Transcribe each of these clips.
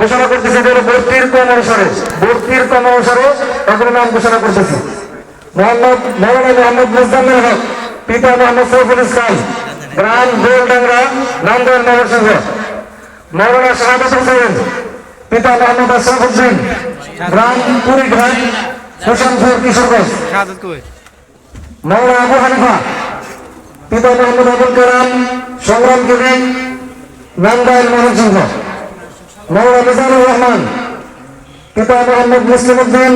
ঘোষণা করতেছি এটা হলো ভর্তির ক্রম অনুসারে ভর্তির ক্রম অনুসারে এখন নাম ঘোষণা করতেছি। মোহাম্মদ মৌলানা মোহাম্মদ মুজাম্মিল হক পিতা মোহাম্মদ সৈফুল ইসলাম গ্রাম গোলডাঙ্গা নামদার নগরসংঘ মৌলানা শাহাদাত হোসেন পিতা মোহাম্মদ আশরাফুদ্দিন গ্রাম কুড়িঘাট হোসেনপুর কিশোরগঞ্জ। মৌলানা আবু হানিফা পিতা মোহাম্মদ আবুল কালাম সংগ্রাম কবি নান্দাইল মনোসংঘ মৌলানা মিজানুর রহমান, পিতা মোহাম্মদ মুসলিম উদ্দিন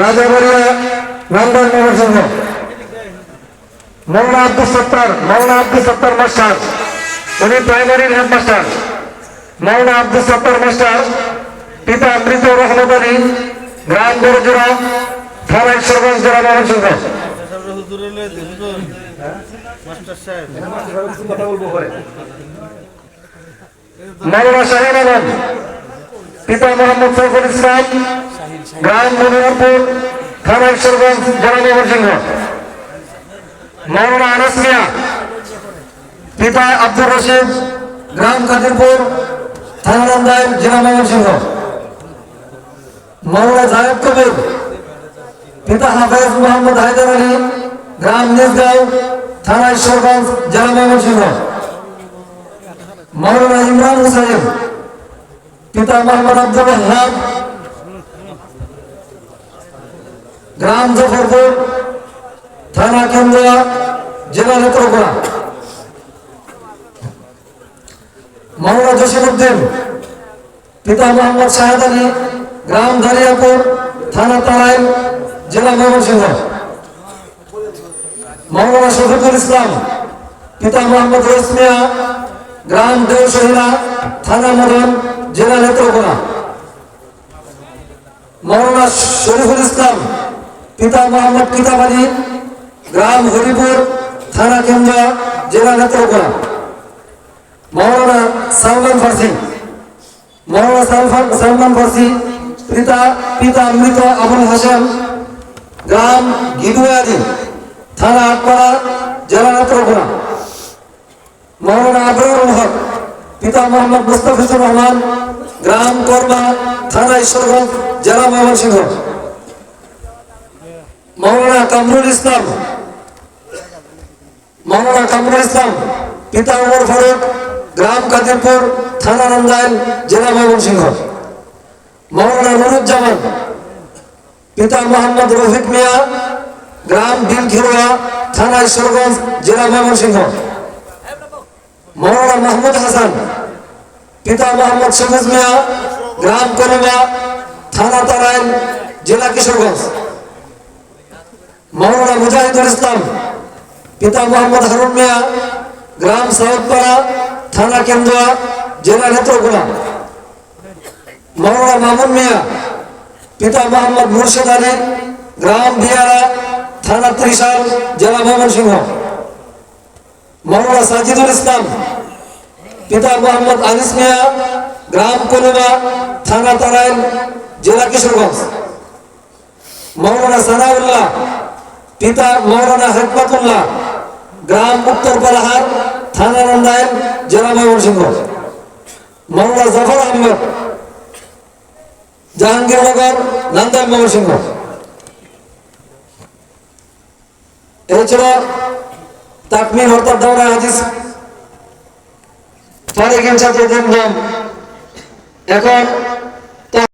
রাজাবাড়িয়া নান্দাইল মনোসংঘ মৌলানা আব্দুল সত্তার মৌলানা আব্দুল সত্তার মাস্টার, উনি প্রাইমারির হেডমাস্টার মৌলানা আব্দুল সত্তার মাস্টার, পিতা মৃত রহমত আলী গ্রাম বড়জোড়া থানা ঈশ্বরগঞ্জ জেলা মনোসংঘ মৌলানা শাহিন আলম পিতা মোহাম্মদ সৈফুল ইসলাম গ্রাম মনিয়ারপুর থানা ঈশ্বরগঞ্জ জেলা ময়মনসিংহ মৌলানা আনাস মিয়া পিতা আব্দুর রশিদ গ্রাম কাদিরপুর থানা নান্দাইল জেলা ময়মনসিংহ জাহেদ কবির পিতা হাফেজ মোহাম্মদ হায়দার আলী গ্রাম নিজগাঁও থানা ঈশ্বরগঞ্জ জেলা ময়মনসিংহ মৌলানা ইমরান হুসাইন পিতা মোহাম্মদ আব্দুল ওয়াহাব গ্রাম জফরপুর, থানা কেন্দ্রা জেলা নেত্রকোনা। মৌলানা জসিমুদ্দিন পিতা মোহাম্মদ শাহাদ আলী, গ্রাম দারিয়াপুর, থানা তারাইল, জেলা ময়মনসিংহ মৌলানা শফিকুল ইসলাম, পিতা মোহাম্মদ রসমিয়া গ্রাম দেওসহিরা থানা মদন, জেলা নেত্রকোনা। মৌলানা শরীফুল ইসলাম, পিতা মোহাম্মদ পিতাবাড়ি গ্রাম হরিপুর, থানা কেন্দ্রা, জেলা নেত্রকোনা। মৌলানা সালমান ফার্সি মৌলানা সালমান ফার্সি, পিতা পিতা মৃত আবুল হাসান, গ্রাম গিদুয়াদি থানা আটপাড়া জেলা নেত্রকোনা। মৌলানা আবরারুল হক পিতা মোহাম্মদ মুস্তাফিজুর রহমান, গ্রাম কর্মা, থানা ঈশ্বরগঞ্জ, জেলা ময়মনসিংহ। মৌলানা কামরুল ইসলাম, মৌলানা কামরুল ইসলাম, পিতা উমর ফারুক, গ্রাম কাদিরপুর, থানা নন্দাইল জেলা ময়মনসিংহ। মৌলানা নুরুজ্জামান, পিতা মোহাম্মদ রফিক মিয়া গ্রাম বিলখিরোয়া থানা ঈশ্বরগঞ্জ, জেলা ময়মনসিংহ। মৌলানা মাহমুদ হাসান, পিতা মোহাম্মদ সবুজ মিয়া, গ্রাম কলিমা থানা তারাইল জেলা কিশোরগঞ্জ। মৌলানা মুজাহিদুল ইসলাম, পিতা মোহাম্মদ হারুন মিয়া, গ্রাম সাউদপাড়া থানা কেন্দ্রা জেলা নেত্রকোনা। মৌলানা মামুন মিয়া, পিতা মোহাম্মদ মুর্শিদ আলী, গ্রাম বিয়ারা থানা ত্রিশাল জেলা ময়মনসিংহ। মৌলানা সাজিদুল ইসলাম, পিতা মোহাম্মদ আনিস মিয়া, গ্রাম কলুবা থানা তারাইল জেলা কিশোরগঞ্জ। মৌলানা সানাউল্লাহ, পিতা মৌলানা হেকমাতুল্লাহ, গ্রাম উত্তর পালাহার, থানা নন্দাইল জেলা ময়মনসিংহ। মৌলানা জাফর আহমেদ, জাহাঙ্গীরনগর নান্দাইল ময়মনসিংহ। এছাড়া তাকমির হরতার দ্বারা হাদিস ফারিক ইনসাফের এখন